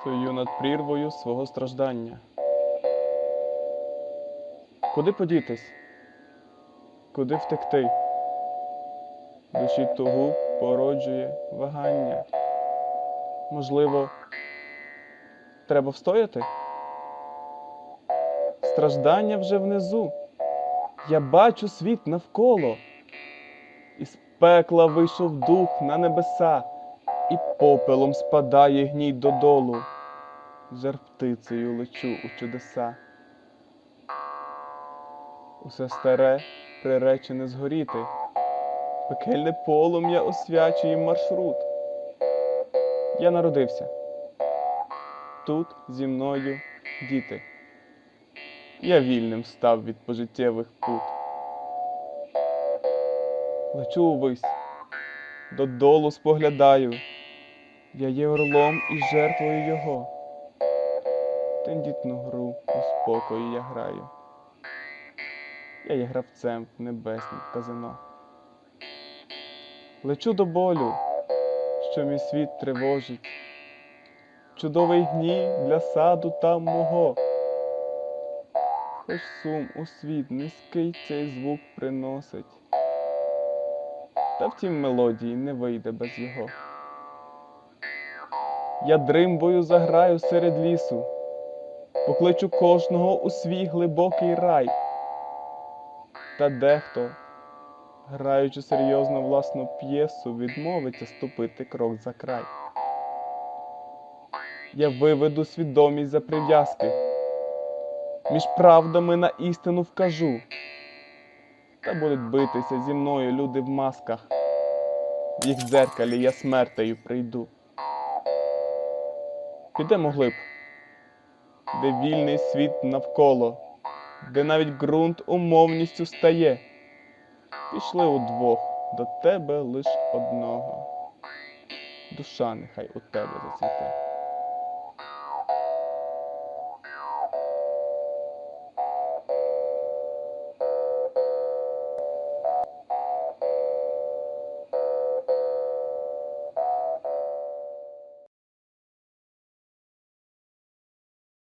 Стою над прірвою свого страждання. Куди подітись? Куди втекти? Душі тугу породжує вагання. Можливо, треба встояти? Страждання вже внизу. Я бачу світ навколо. Із пекла вийшов дух на небеса, і попелом спадає гній додолу. Жар птицею лечу у чудеса. Усе старе приречене згоріти. Пекельне полум'я освячує маршрут. Я народився. Тут зі мною діти. Я вільним став від пожиттєвих пут. Лечу увись, додолу споглядаю. Я є орлом і жертвою його. Тендітну гру у спокої я граю. Я є гравцем в небеснім казино. Лечу до болю, що мій світ тривожить. Чудовий гній для саду там мого. Хоч сум у світ низький цей звук приносить. Та втім мелодії не вийде без його. Я дримбою заграю серед лісу, покличу кожного у свій глибокий рай. Та дехто, граючи серйозно власну п'єсу, відмовиться ступити крок за край. Я виведу свідомість за прив'язки, між правдами на істину вкажу. Та будуть битися зі мною люди в масках. В їх дзеркалі я смертею прийду. Підемо глиб, де вільний світ навколо, де навіть ґрунт умовністю стає. Пішли удвох до тебе лиш одного. Душа нехай у тебе зацвіте.